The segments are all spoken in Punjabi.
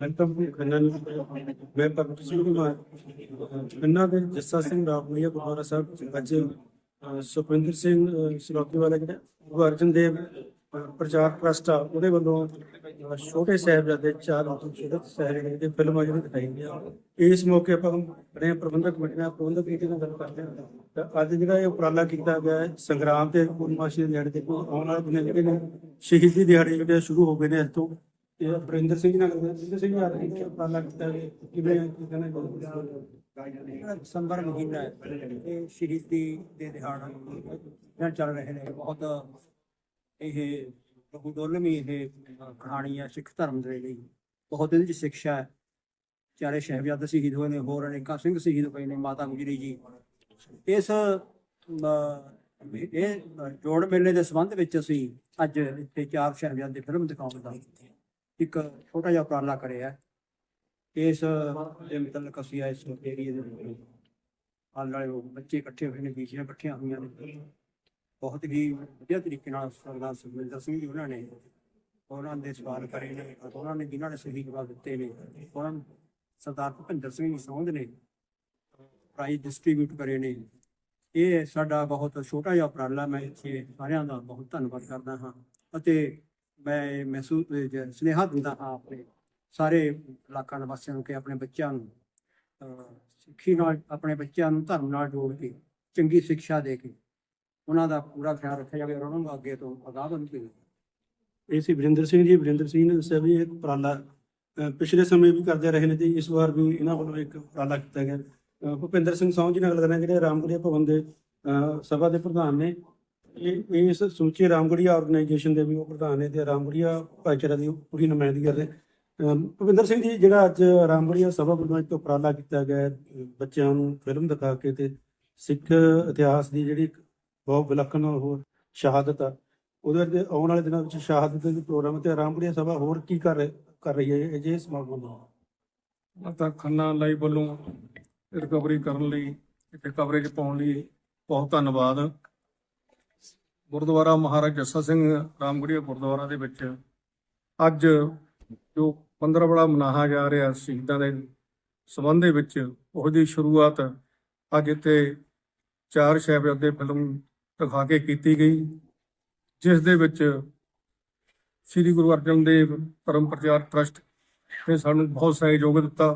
ਅੰਤਮ ਖੰਨਾ ਮੈਂ ਭਗਤ ਸਿੰਘ ਕੁਮਾਰ ਖੰਨਾ ਦੇ ਜੱਸਾ ਸਿੰਘ ਰਾਮਲੀਆ ਗੁਰਦੁਆਰਾ ਸਾਹਿਬ ਅੱਜ ਸੁਖਵਿੰਦਰ ਸਿੰਘ ਸਲੋਕੀ ਵਾਲਾ ਜਿਹੜਾ, ਗੁਰੂ ਅਰਜਨ ਦੇਵ ਪ੍ਰਚਾਰ ਟਰਸਟ ਆ, ਉਹਦੇ ਵੱਲੋਂ ਛੋਟੇ ਸਾਹਿਬਜ਼ਾਦੇ ਚਾਰ ਛੋਟੇ ਸਾਹਿਬਜ਼ਾਦੇ ਦੀ ਫਿਲਮ ਜਿਹੜੀ ਦਿਖਾਈ ਗਈ ਇਸ ਮੌਕੇ ਆਪਾਂ ਬੜੇ ਪ੍ਰਬੰਧਕ ਕਮੇਟੀ ਨਾਲ ਪ੍ਰਬੰਧਕ ਕਮੇਟੀ ਨਾਲ ਗੱਲ ਕਰਦੇ ਹਾਂ। ਤਾਂ ਅੱਜ ਜਿਹੜਾ ਇਹ ਉਪਰਾਲਾ ਕੀਤਾ ਗਿਆ ਸੰਗਰਾਮ ਤੇ ਪੂਰਨਮਾਸ਼ੀ ਦੇ ਦਿਹਾੜੇ ਤੇ ਆਉਣ ਵਾਲੇ ਦਿਨ ਜਿਹੜੇ ਨੇ, ਸ਼ਹੀਦੀ ਦਿਹਾੜੇ ਜਿਹੜੇ ਸ਼ੁਰੂ ਹੋ ਗਏ ਨੇ ਅੱਜ ਤੋਂ। ਇਹ ਵਰਿੰਦਰ ਸਿੰਘ ਨਾਲ ਵਰਿੰਦਰ ਸਿੰਘ ਆ ਰਹੇ ਉਪਰਾਲਾ ਕੀਤਾ ਗਿਆ ਕਿਵੇਂ ਕੀ ਕਹਿਣਾ ਜਿਹੜਾ ਦਸੰਬਰ ਮਹੀਨਾ ਹੈ, ਇਹ ਸ਼ਹੀਦੀ ਦੇ ਦਿਹਾੜਾ ਦਿਨ ਚੱਲ ਰਹੇ ਨੇ ਬਹੁਤ ਇਹ ਬਹੁਦੋਲਮੀ ਇਹ ਕਹਾਣੀ ਹੈ ਸਿੱਖ ਧਰਮ ਦੇ ਲਈ। ਬਹੁਤ ਇਹਦੇ ਚ ਸਿੱਖਿਆ ਹੈ। ਚਾਰੇ ਸ਼ਹਿਬਜ਼ਾਦੇ ਸ਼ਹੀਦ ਹੋਏ ਨੇ, ਹੋਰ ਅਨੇਕਾਂ ਸਿੰਘ ਸ਼ਹੀਦ ਹੋਏ ਨੇ, ਮਾਤਾ ਗੁਜਰੀ ਜੀ। ਇਸ ਇਹ ਜੋੜ ਮੇਲੇ ਦੇ ਸੰਬੰਧ ਵਿੱਚ ਅਸੀਂ ਅੱਜ ਇੱਥੇ ਚਾਰ ਸ਼ਹਿਬਜ਼ਾਦੇ ਫਿਲਮ ਦਿਖਾਉਣ ਦਾ ਇੱਕ ਛੋਟਾ ਜਿਹਾ ਉਪਰਾਲਾ ਕਰਿਆ ਹੈ। ਇਸ ਦੇ ਮਤਲਬ ਅਸੀਂ ਇਸ ਏਰੀਏ ਦੇ ਵਿੱਚ ਆਲ ਵਾਲੇ ਉਹ ਬੱਚੇ ਇਕੱਠੇ ਹੋਏ ਨੇ ਬੀਜੀਆਂ ਇਕੱਠੀਆਂ ਹੋਈਆਂ ਨੇ। ਬਹੁਤ ਹੀ ਵਧੀਆ ਤਰੀਕੇ ਨਾਲ ਸਰਦਾਰ ਸੁਖਵਿੰਦਰ ਸਿੰਘ ਜੀ ਉਹਨਾਂ ਨੇ ਉਹਨਾਂ ਦੇ ਸਵਾਲ ਕਰੇ ਨੇ ਅਤੇ ਉਹਨਾਂ ਨੇ ਜਿਨ੍ਹਾਂ ਨੇ ਸਹੀ ਜਵਾਬ ਦਿੱਤੇ ਨੇ, ਉਹਨਾਂ ਨੂੰ ਸਰਦਾਰ ਭੁਪਿੰਦਰ ਸਿੰਘ ਜੀ ਸੌਂਦ ਨੇ, ਪ੍ਰਾਈਜ਼ ਡਿਸਟ੍ਰੀਬਿਊਟ ਕਰੇ ਨੇ। ਇਹ ਸਾਡਾ ਬਹੁਤ ਛੋਟਾ ਜਿਹਾ ਉਪਰਾਲਾ ਮੈਂ ਇੱਥੇ ਸਾਰਿਆਂ ਦਾ ਬਹੁਤ ਧੰਨਵਾਦ ਕਰਦਾ ਹਾਂ ਅਤੇ ਮੈਂ ਮਹਿਸੂਸ ਜ- ਦਿੰਦਾ ਹਾਂ ਆਪਣੇ ਸਾਰੇ ਇਲਾਕਾ ਨਿਵਾਸੀਆਂ ਨੂੰ ਕਿ ਆਪਣੇ ਬੱਚਿਆਂ ਨੂੰ ਸਿੱਖੀ ਨਾਲ ਆਪਣੇ ਬੱਚਿਆਂ ਨੂੰ ਧਰਮ ਨਾਲ ਜੋੜ ਕੇ ਚੰਗੀ ਸਿੱਖਿਆ ਦੇ ਕੇ ਉਹਨਾਂ ਦਾ ਪੂਰਾ ਖਿਆਲ ਰੱਖਿਆ ਜਾਵੇ ਔਰ ਉਹਨਾਂ ਨੂੰ ਅੱਗੇ ਤੋਂ ਅਗਾਹ ਵਧਣ ਇਹ ਸੀ ਵਰਿੰਦਰ ਸਿੰਘ ਜੀ। ਵਰਿੰਦਰ ਸਿੰਘ ਨੇ ਦੱਸਿਆ ਵੀ ਇਹ ਉਪਰਾਲਾ ਪਿਛਲੇ ਸਮੇਂ ਵੀ ਕਰਦੇ ਰਹੇ ਨੇ ਤੇ ਇਸ ਵਾਰ ਵੀ ਇਹਨਾਂ ਵੱਲੋਂ ਇੱਕ ਉਪਰਾਲਾ ਕੀਤਾ ਗਿਆ। ਭੁਪਿੰਦਰ ਸਿੰਘ ਸੌਂ ਜੀ ਨਾਲ ਗੱਲ ਕਰਨਾ ਜਿਹੜੇ ਰਾਮਗੜੀਆ ਭਵਨ ਦੇ ਅ, ਸਭਾ ਦੇ ਪ੍ਰਧਾਨ ਨੇ। ਇਹ ਇਸ ਸਮੁੱਚੇ ਰਾਮਗੜੀਆ ਆਰਗੇਨਾਈਜੇਸ਼ਨ ਦੇ ਵੀ ਉਹ ਪ੍ਰਧਾਨ ਨੇ ਤੇ ਰਾਮਗੜੀਆ ਭਾਈਚਾਰਾ ਦੀ ਪੂਰੀ ਨੁਮਾਇੰਦਗੀ ਕਰਦੇ। ਅ, ਭੁਪਿੰਦਰ ਸਿੰਘ ਜੀ ਜਿਹੜਾ ਅੱਜ ਰਾਮਗੜੀਆ ਸਭਾ ਵੱਲੋਂ ਇੱਕ ਉਪਰਾਲਾ ਕੀਤਾ ਗਿਆ ਹੈ, ਬੱਚਿਆਂ ਨੂੰ ਫਿਲਮ ਦਿਖਾ ਕੇ ਤੇ ਸਿੱਖ ਇਤਿਹਾਸ ਦੀ ਜਿਹੜੀ ਇੱਕ ਬਹੁਤ ਵਿਲੱਖਣ ਉਹ ਸ਼ਹਾਦਤ ਆ ਉਹਦੇ ਤੇ ਆਉਣ ਵਾਲੇ ਦਿਨਾਂ ਵਿੱਚ ਸ਼ਹਾਦਤ ਦੇ ਪ੍ਰੋਗਰਾਮ ਤੇ ਆਰਾਮਗੜੀਆ ਸਭਾ ਹੋਰ ਕੀ ਕਰ ਰਹੇ- ਕਰ ਰਹੀ ਹੈ ਇਹ ਸਮਾਗਮ ਦਾ ਮਾਤਾ ਖੰਨਾ ਲਾਈਵ ਵੱਲੋਂ ਰਿਕਵਰੀ ਕਰਨ ਲਈ ਇੱਥੇ ਕਵਰੇਜ ਪਾਉਣ ਲਈ ਬਹੁਤ ਧੰਨਵਾਦ। ਗੁਰਦੁਆਰਾ ਮਹਾਰਾਜ ਜੱਸਾ ਸਿੰਘ ਰਾਮਗੜੀਆ ਗੁਰਦੁਆਰਾ ਦੇ ਵਿੱਚ ਅੱਜ ਜੋ 15 ਬੜਾ ਮਨਾਹਾ ਜਾ ਰਿਹਾ ਸ਼ਹੀਦਾਂ ਦੇ ਸੰਬੰਧ ਦੇ ਵਿੱਚ, ਉਹਦੀ ਸ਼ੁਰੂਆਤ ਅੱਜ ਇੱਥੇ ਚਾਰ ਸਾਹਿਬਜ਼ਾਦੇ ਫਿਲਮ ਦਿਖਾ ਕੇ ਕੀਤੀ ਗਈ, ਜਿਸ ਦੇ ਵਿੱਚ ਸ੍ਰੀ ਗੁਰੂ ਅਰਜਨ ਦੇਵ ਧਰਮ ਪ੍ਰਚਾਰ ਟਰਸਟ ਨੇ ਸਾਨੂੰ ਬਹੁਤ ਸਹਿਯੋਗ ਦਿੱਤਾ।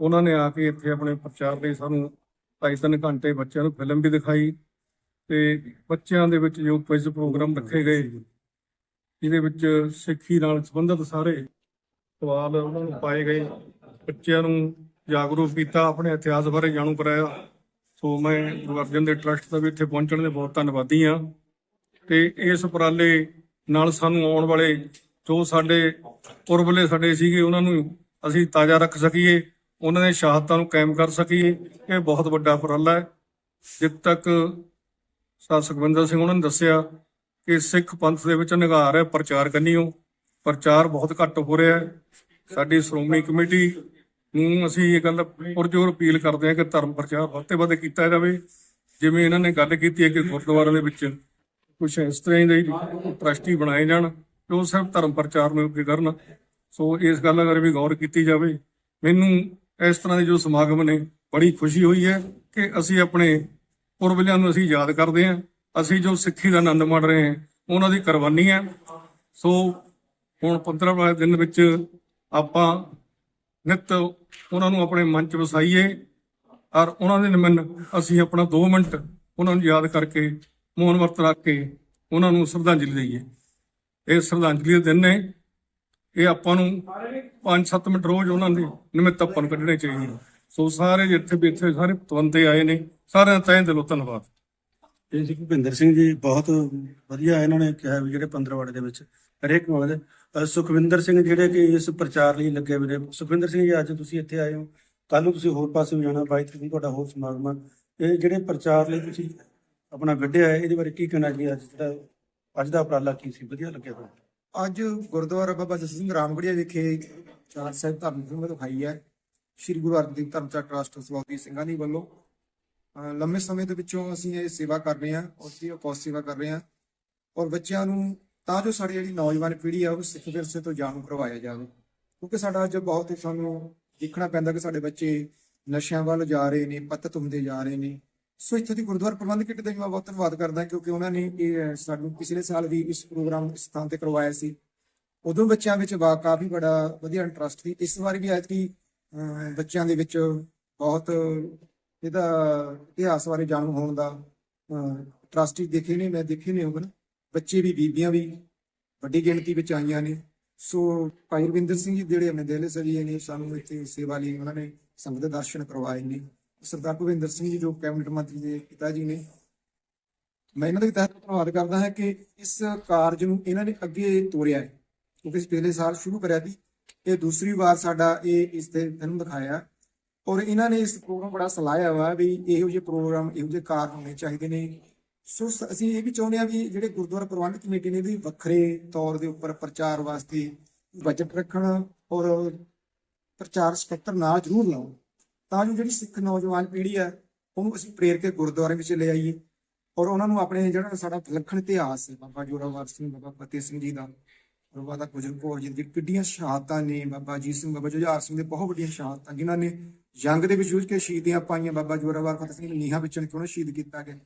ਉਹਨਾਂ ਨੇ ਆ ਕੇ ਇੱਥੇ ਆਪਣੇ ਪ੍ਰਚਾਰ ਲਈ ਸਾਨੂੰ ਢਾਈ ਤਿੰਨ ਘੰਟੇ ਬੱਚਿਆਂ ਨੂੰ ਫਿਲਮ ਵੀ ਦਿਖਾਈ। ਤੇ ਬੱਚਿਆਂ ਦੇ ਵਿੱਚ ਯੋਗ ਕੁਇਜ਼ ਪ੍ਰੋਗਰਾਮ ਰੱਖੇ ਗਏ। ਜਿਹਦੇ ਵਿੱਚ ਸਿੱਖੀ ਨਾਲ ਸੰਬੰਧਿਤ ਸਾਰੇ ਸਵਾਲ ਉਹਨਾਂ ਨੂੰ ਪਾਏ ਗਏ। ਬੱਚਿਆਂ ਨੂੰ ਜਾਗਰੂਕ ਕੀਤਾ, ਆਪਣੇ ਇਤਿਹਾਸ ਬਾਰੇ ਜਾਣੂ ਕਰਾਇਆ। ਸੋ ਮੈਂ ਗੁਰੂ ਅਰਜਨ ਦੇ ਟਰਸਟ ਦਾ ਵੀ ਇੱਥੇ ਪਹੁੰਚਣ ਦੇ ਬਹੁਤ ਧੰਨਵਾਦੀ ਹਾਂ। ਤੇ ਇਸ ਉਪਰਾਲੇ ਨਾਲ ਸਾਨੂੰ ਆਉਣ ਵਾਲੇ ਜੋ ਸਾਡੇ ਪੁਰਬਲੇ ਸਾਡੇ ਸੀਗੇ, ਉਹਨਾਂ ਨੂੰ ਅਸੀਂ ਤਾਜ਼ਾ ਰੱਖ ਸਕੀਏ। ਉਹਨਾਂ ਦੇ ਸ਼ਹਾਦਤਾਂ ਨੂੰ ਕਾਇਮ ਕਰ ਸਕੀਏ। ਇਹ ਬਹੁਤ ਵੱਡਾ ਉਪਰਾਲਾ ਹੈ। ਜਿੱਦ ਤੱਕ ਸਾ ਸੁਖਵਿੰਦਰ ਸਿੰਘ ਉਹਨਾਂ ਨੇ ਦੱਸਿਆ ਕਿ ਸਿੱਖ ਪੰਥ ਦੇ ਵਿੱਚ ਨਿਗਾਰ ਹੈ, ਪ੍ਰਚਾਰ ਕਰਨੀਓ। ਪ੍ਰਚਾਰ ਬਹੁਤ ਘੱਟ ਹੋ ਰਿਹਾ ਹੈ। ਸਾਡੀ ਸ਼੍ਰੋਮਣੀ ਕਮੇਟੀ ਨੂੰ ਅਸੀਂ ਇਹ ਗੱਲ ਪੁਰਜੋਰ ਅਪੀਲ ਕਰਦੇ ਹਾਂ ਕਿ ਧਰਮ ਪ੍ਰਚਾਰ ਵੱਧ ਤੋਂ ਵੱਧ ਕੀਤਾ ਜਾਵੇ। ਜਿਵੇਂ ਇਹਨਾਂ ਨੇ ਗੱਲ ਕੀਤੀ ਹੈ ਕਿ ਗੁਰਦੁਆਰਿਆਂ ਦੇ ਵਿੱਚ ਕੁਝ ਇਸ ਤਰ੍ਹਾਂ ਦੇ ਟਰਸਟੀ ਬਣਾਏ ਜਾਣ ਕਿ ਸਿਰਫ ਧਰਮ ਪ੍ਰਚਾਰ ਨੂੰ ਅੱਗੇ ਕਰਨ। ਸੋ ਇਸ ਗੱਲ ਬਾਰੇ ਵੀ ਗੌਰ ਕੀਤੀ ਜਾਵੇ। ਮੈਨੂੰ ਇਸ ਤਰ੍ਹਾਂ ਦੇ ਜੋ ਸਮਾਗਮ ਨੇ ਬੜੀ ਖੁਸ਼ੀ ਹੋਈ ਹੈ ਕਿ ਅਸੀਂ ਆਪਣੇ ਪੁਰਬਲਿਆਂ ਨੂੰ ਅਸੀਂ ਯਾਦ ਕਰਦੇ ਹਾਂ। ਅਸੀਂ ਜੋ ਸਿੱਖੀ ਦਾ ਆਨੰਦ ਮਾਣ ਰਹੇ ਹਾਂ, ਉਹਨਾਂ ਦੀ ਕੁਰਬਾਨੀ ਹੈ। ਸੋ ਹੁਣ 15 ਦਿਨ ਵਿੱਚ ਆਪਾਂ ਨਿਤ ਉਹਨਾਂ ਨੂੰ ਆਪਣੇ ਮਨ ਚ ਵਸਾਈਏ ਔਰ ਉਹਨਾਂ ਦੇ ਨਿਮਨ ਅਸੀਂ ਆਪਣਾ 2 ਮਿੰਟ ਉਹਨਾਂ ਨੂੰ ਯਾਦ ਕਰਕੇ, ਮੌਨ ਵਰਤ ਰੱਖ ਕੇ ਉਹਨਾਂ ਨੂੰ ਸ਼ਰਧਾਂਜਲੀ ਦਈਏ। ਇਹ ਸ਼ਰਧਾਂਜਲੀ ਦੇ ਦਿਨ ਨੇ। ਇਹ ਆਪਾਂ ਨੂੰ 5-7 ਮਿੰਟ ਰੋਜ਼ ਉਹਨਾਂ ਦੇ ਨਿਮਿਤ ਆਪਾਂ ਨੂੰ ਕੱਢਣੇ ਚਾਹੀਦੇ ਨੇ। ਸੋ ਸਾਰੇ ਜਿੱਥੇ ਵੀ ਇੱਥੇ ਸਾਰੇ ਪਤਵੰਤੇ ਆਏ ਨੇ ਸਾਰਿਆਂ ਦਾ ਤਹਿ ਦਿਲੋਂ ਧੰਨਵਾਦ। ਇਹ ਸੀ ਭੁਪਿੰਦਰ ਸਿੰਘ ਜੀ ਬਹੁਤ ਵਧੀਆ ਇਹਨਾਂ ਨੇ ਕਿਹਾ ਵੀ ਜਿਹੜੇ 15 ਵਾੜੇ ਦੇ ਵਿੱਚ ਹਰੇਕ ਅ, ਸੁਖਵਿੰਦਰ ਸਿੰਘ ਜਿਹੜੇ ਕਿ ਇਸ ਪ੍ਰਚਾਰ ਲਈ ਲੱਗੇ ਹੋਏ ਨੇ। ਸੁਖਵਿੰਦਰ ਸਿੰਘ ਜੀ ਅੱਜ ਤੁਸੀਂ ਇੱਥੇ ਆਏ ਹੋ। ਕੱਲ ਨੂੰ ਤੁਸੀਂ ਹੋਰ ਪਾਸੇ ਵੀ ਜਾਣਾ ਬਾਈ ਨੂੰ ਤੁਹਾਡਾ ਹੋਰ ਸਮਾਗਮ ਆ। ਇਹ ਜਿਹੜੇ ਪ੍ਰਚਾਰ ਲਈ ਤੁਸੀਂ ਆਪਣਾ ਕੱਢਿਆ ਹੈ ਇਹਦੇ ਬਾਰੇ ਕੀ ਕਹਿਣਾ ਜੀ? ਅੱਜ ਜਿਹੜਾ ਅੱਜ ਦਾ ਉਪਰਾਲਾ ਕੀ ਸੀ? ਵਧੀਆ ਲੱਗਿਆ ਤੁਹਾਨੂੰ? ਅੱਜ ਗੁਰਦੁਆਰਾ ਬਾਬਾ ਜਸ ਸਿੰਘ ਰਾਮਗੜੀਆ ਵਿਖੇ ਚਾਰ ਸਾਹਿਬ ਧਰਮ ਸਿੰਘ ਦਿਖਾਈ ਹੈ। ਸ੍ਰੀ ਗੁਰੂ ਅਰਜਨ ਦੇਵ ਧਰਮਚਾਰ ਟਰਸਟ ਸਵਾਤੀ ਸਿੰਘਾਂ ਦੀ ਵੱਲੋਂ ਲੰਮੇ ਸਮੇਂ ਦੇ ਵਿੱਚੋਂ ਅਸੀਂ ਇਹ ਸੇਵਾ ਕਰ ਰਹੇ ਹਾਂ ਉਸ ਦੀ ਉਪੋਸ ਸੇਵਾ ਕਰ ਰਹੇ ਹਾਂ ਔਰ ਬੱਚਿਆਂ ਨੂੰ ਤਾਂ ਜੋ ਸਾਡੀ ਜਿਹੜੀ ਨੌਜਵਾਨ ਪੀੜ੍ਹੀ ਆ ਉਹ ਸਿੱਖ ਵਿਰਸੇ ਤੋਂ ਜਾਣੂ ਕਰਵਾਇਆ ਜਾਵੇ, ਕਿਉਂਕਿ ਸਾਡਾ ਅੱਜ ਬਹੁਤ ਹੀ ਸਾਨੂੰ ਦੇਖਣਾ ਪੈਂਦਾ ਕਿ ਸਾਡੇ ਬੱਚੇ ਨਸ਼ਿਆਂ ਵੱਲ ਜਾ ਰਹੇ ਨੇ, ਪੱਤ ਹੁੰਦੇ ਜਾ ਰਹੇ ਨੇ। ਸੋ ਇੱਥੋਂ ਦੀ ਗੁਰਦੁਆਰਾ ਪ੍ਰਬੰਧਕ ਕਮੇਟੀ ਦਾ ਵੀ ਮੈਂ ਬਹੁਤ ਧੰਨਵਾਦ ਕਰਦਾ ਕਿਉਂਕਿ ਉਹਨਾਂ ਨੇ ਇਹ ਸਾਨੂੰ ਪਿਛਲੇ ਸਾਲ ਵੀ ਇਸ ਪ੍ਰੋਗਰਾਮ ਇਸ ਸਥਾਨ ਤੇ ਕਰਵਾਇਆ ਸੀ। ਉਦੋਂ ਬੱਚਿਆਂ ਵਿੱਚ ਵਾ ਕਾਫੀ ਬੜਾ ਵਧੀਆ ਇੰਟਰਸਟ ਸੀ। ਇਸ ਵਾਰ ਵੀ ਆਇਤ ਕਿ ਬੱਚਿਆਂ ਦੇ ਵਿੱਚ ਬਹੁਤ ਇਹਦਾ ਇਤਿਹਾਸ ਬਾਰੇ ਜਾਣੂ ਹੋਣ ਦਾ ਇੰਟਰਸਟ ਦੇਖੇ ਨੇ, ਮੈਂ ਦੇਖੇ ਨੇ ਹੋਗਨ ਬੱਚੇ ਵੀ, ਬੀਬੀਆਂ ਵੀ ਵੱਡੀ ਗਿਣਤੀ ਵਿੱਚ ਆਈਆਂ ਨੇ। ਸੋ ਭਾਈ ਰਵਿੰਦਰ ਸਿੰਘ ਜੀ ਜਿਹੜੇ ਆਪਣੇ ਦੇਲੇ ਸਰੀਏ ਨੇ, ਸਾਨੂੰ ਇੱਥੇ ਸੇਵਾ ਲਈ ਉਹਨਾਂ ਨੇ ਸੰਗਤ ਦੇ ਦਰਸ਼ਨ ਕਰਵਾਏ ਨੇ। ਸਰਦਾਰ ਭੁਪਿੰਦਰ ਸਿੰਘ ਜੀ, ਜੋ ਕੈਬਨਿਟ ਮੰਤਰੀ ਦੇ ਪਿਤਾ ਜੀ ਨੇ, ਮੈਂ ਇਹਨਾਂ ਦੇ ਵੀ ਤਹਿ ਦਿਲੋਂ ਧੰਨਵਾਦ ਕਰਦਾ ਹਾਂ ਕਿ ਇਸ ਕਾਰਜ ਨੂੰ ਇਹਨਾਂ ਨੇ ਅੱਗੇ ਤੋਰਿਆ ਹੈ। ਕਿਉਂਕਿ ਇਸ ਪਿਛਲੇ ਸਾਲ ਸ਼ੁਰੂ ਕਰਿਆ ਸੀ। ਇਹ ਦੂਸਰੀ ਵਾਰ ਸਾਡਾ ਇਹ ਇਸ ਤੇ ਫਿਲਮ ਦਿਖਾਇਆ। ਔਰ ਇਹਨਾਂ ਨੇ ਇਸ ਪ੍ਰੋਗਰਾਮ ਬੜਾ ਸਲਾਹਿਆ ਵਾ ਵੀ ਇਹੋ ਜਿਹੇ ਪ੍ਰੋਗਰਾਮ, ਇਹੋ ਜਿਹੇ ਕਾਰਜ ਹੋਣੇ ਚਾਹੀਦੇ ਨੇ। ਸੋ ਅਸੀਂ ਇਹ ਵੀ ਚਾਹੁੰਦੇ ਹਾਂ ਵੀ ਜਿਹੜੇ ਗੁਰਦੁਆਰਾ ਪ੍ਰਬੰਧਕ ਕਮੇਟੀ ਨੇ ਵੀ ਵੱਖਰੇ ਤੌਰ ਦੇ ਉੱਪਰ ਪ੍ਰਚਾਰ ਵਾਸਤੇ ਬਜਟ ਰੱਖਣ ਔਰ ਪ੍ਰਚਾਰ ਸਕੱਤਰ ਨਾਲ ਜ਼ਰੂਰ ਲਾਓ ਤਾਂ ਜੋ ਜਿਹੜੀ ਸਿੱਖ ਨੌਜਵਾਨ ਪੀੜ੍ਹੀ ਹੈ ਉਹਨੂੰ ਅਸੀਂ ਪ੍ਰੇਰ ਕੇ ਗੁਰਦੁਆਰੇ ਵਿੱਚ ਲੈ ਆਈਏ। ਔਰ ਉਹਨਾਂ ਨੂੰ ਆਪਣੇ ਜਿਹੜਾ ਸਾਡਾ ਵਿਲੱਖਣ ਇਤਿਹਾਸ ਹੈ, ਬਾਬਾ ਜੋਰਾਵਰ ਸਿੰਘ, ਬਾਬਾ ਫਤਿਹ ਸਿੰਘ ਜੀ ਦਾ ਔਰ ਬਾਬਾ ਗੁਜਰ ਕੌਰ ਜੀ ਦੀ ਕਿੱਡੀਆਂ ਸ਼ਹਾਦਤਾਂ ਨੇ ਬਾਬਾ ਅਜੀਤ ਸਿੰਘ, ਬਾਬਾ ਜੁਝਾਰ ਸਿੰਘ ਦੇ ਬਹੁਤ ਵੱਡੀਆਂ ਸ਼ਹਾਦਤਾਂ ਜਿਨ੍ਹਾਂ ਨੇ ਜੰਗ ਦੇ ਵਿੱਚ ਜੂਝ ਕੇ ਸ਼ਹੀਦੀਆਂ ਪਾਈਆਂ। ਬਾਬਾ ਜੋਰਾਵਰ ਫਤਿਹ ਸਿੰਘ ਨੀਹਾਂ ਵਿੱਚ ਕਿਉਂ ਸ਼ਹੀਦ ਕੀਤਾ ਗਿਆ?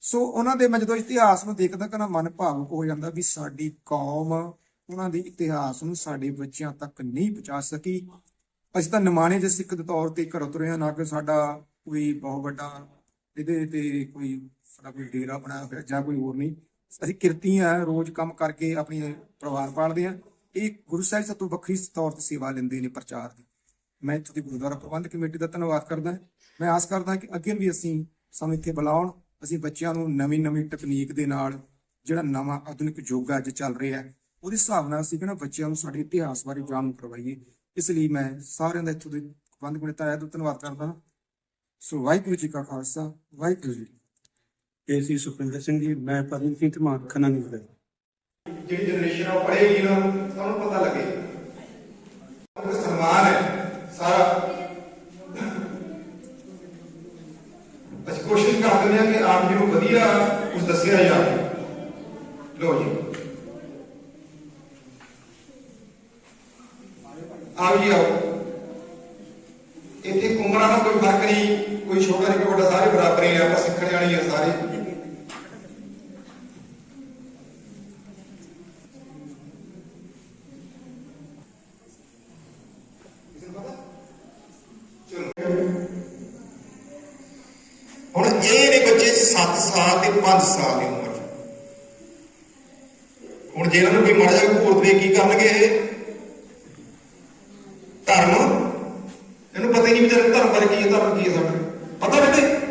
ਸੋ ਉਹਨਾਂ ਦੇ ਮੈਂ ਜਦੋਂ ਇਤਿਹਾਸ ਨੂੰ ਦੇਖਦਾ ਤਾਂ ਮਨ ਭਾਵੁਕ ਹੋ ਜਾਂਦਾ ਵੀ ਸਾਡੀ ਕੌਮ ਉਹਨਾਂ ਦੇ ਇਤਿਹਾਸ ਨੂੰ ਸਾਡੇ ਬੱਚਿਆਂ ਤੱਕ ਨਹੀਂ ਪਹੁੰਚਾ ਸਕੀ। ਅਸੀਂ ਤਾਂ ਨਿਮਾਣੇ ਦੇ ਸਿੱਖ ਦੇ ਤੌਰ ਤੇ ਘਰੋਂ ਤੁਰੇ ਹਾਂ ਨਾ ਕਿ ਸਾਡਾ ਕੋਈ ਬਹੁਤ ਵੱਡਾ ਇਹਦੇ ਤੇ ਕੋਈ ਸਾਡਾ ਕੋਈ ਡੇਰਾ ਬਣਾਇਆ ਹੋਇਆ ਜਾਂ ਕੋਈ ਹੋਰ ਨਹੀਂ। ਅਸੀਂ ਕਿਰਤੀ ਆ ਰੋਜ਼ ਕੰਮ ਕਰਕੇ ਆਪਣੀ ਪਰਿਵਾਰ ਪਾਲਦੇ ਆ ਇਹ ਗੁਰੂ ਸਾਹਿਬ ਸਤੋਂ ਵੱਖਰੀ ਤੌਰ ਤੇ ਸੇਵਾ ਲੈਂਦੇ ਨੇ ਪ੍ਰਚਾਰ ਦੀ। ਮੈਂ ਇੱਥੋਂ ਦੀ ਗੁਰਦੁਆਰਾ ਪ੍ਰਬੰਧਕ ਕਮੇਟੀ ਦਾ ਧੰਨਵਾਦ ਕਰਦਾ ਮੈਂ ਆਸ ਕਰਦਾ ਕਿ ਅੱਗੇ ਵੀ ਅਸੀਂ ਸਾਨੂੰ ਇੱਥੇ ਬੁਲਾਉਣ, ਅਸੀਂ ਬੱਚਿਆਂ ਨੂੰ ਨਵੀਂ ਨਵੀਂ ਤਕਨੀਕ ਦੇ ਨਾਲ ਜਿਹੜਾ ਨਵਾਂ ਆਧੁਨਿਕ ਯੁੱਗ ਅੱਜ ਚੱਲ ਰਿਹਾ ਹੈ, ਉਹਦੇ ਹਿਸਾਬ ਨਾਲ ਅਸੀਂ ਕਿਹੜਾ ਬੱਚਿਆਂ ਨੂੰ ਸਾਡੇ ਇਤਿਹਾਸ ਬਾਰੇ ਜਾਣੂ ਕਰਵਾਈਏ। ਇਸ ਲਈ ਮੈਂ ਸਾਰਿਆਂ ਦਾ ਇੱਥੋਂ ਦੇ ਪ੍ਰਬੰਧਕ ਕਮੇਟੀ ਦਾ ਧੰਨਵਾਦ ਕਰਦਾ ਹਾਂ। ਸੋ ਵਾਹਿਗੁਰੂ ਜੀ ਕਾ ਖਾਲਸਾ, ਵਾਹਿਗੁਰੂ ਜੀ ਕੀ ਸੁਖਵਿੰਦਰ ਸਿੰਘ ਜੀ, ਮੈਂ ਪਰਮਜੀਤ ਸਿੰਘ ਖੰਨਾ ਨਹੀਂ ਜਿਹੜੀ ਜਨਰੇਸ਼ਨ ਆ ਪੜ੍ਹੇਗੀ ਨਾ ਤੁਹਾਨੂੰ ਪਤਾ ਲੱਗੇ। ਉਹ ਸਨਮਾਨ ਹੈ, ਸਾਰਾ। ਅਸੀਂ ਕੋਸ਼ਿਸ਼ ਕਰਦੇ ਹਾਂ ਕਿ ਆਪ ਜੀ ਨੂੰ ਵਧੀਆ ਕੁਝ ਦੱਸਿਆ ਜਾਵੇ। ਲੋ ਜੀ। ਆਓ ਜੀ ਆਓ। ਇੱਥੇ ਉਮਰਾਂ ਦਾ ਕੋਈ ਫ਼ਰਕ ਨਹੀਂ, ਕੋਈ ਛੋਟਾ ਨਹੀਂ, ਕੋਈ ਵੱਡਾ, ਸਾਰੇ ਬਰਾਬਰ ਹੀ ਆ ਆਪਾਂ ਸਿੱਖਣ ਵਾਲੀ ਆ ਸਾਰੇ ਹੁਣ ਇਹ ਨੇ ਬੱਚੇ 7 ਸਾਲ ਤੇ 5 ਸਾਲ ਦੀ ਉਮਰ। 'ਚ। ਹੁਣ ਜੇ ਇਹਨਾਂ ਨੂੰ ਕੋਈ ਮਾੜਾ ਜਿਹਾ ਘੂਰ ਦੇ ਕੀ ਕਰਨਗੇ ਇਹ? ਧਰਮ? ਇਹਨੂੰ ਪਤਾ ਹੀ ਨਹੀਂ ਵਿਚਾਰੇ ਧਰਮ ਬਾਰੇ ਕੀ ਹੈ, ਧਰਮ ਕੀ ਹੈ ਸਾਡਾ। ਪਤਾ ਬੇਟੇ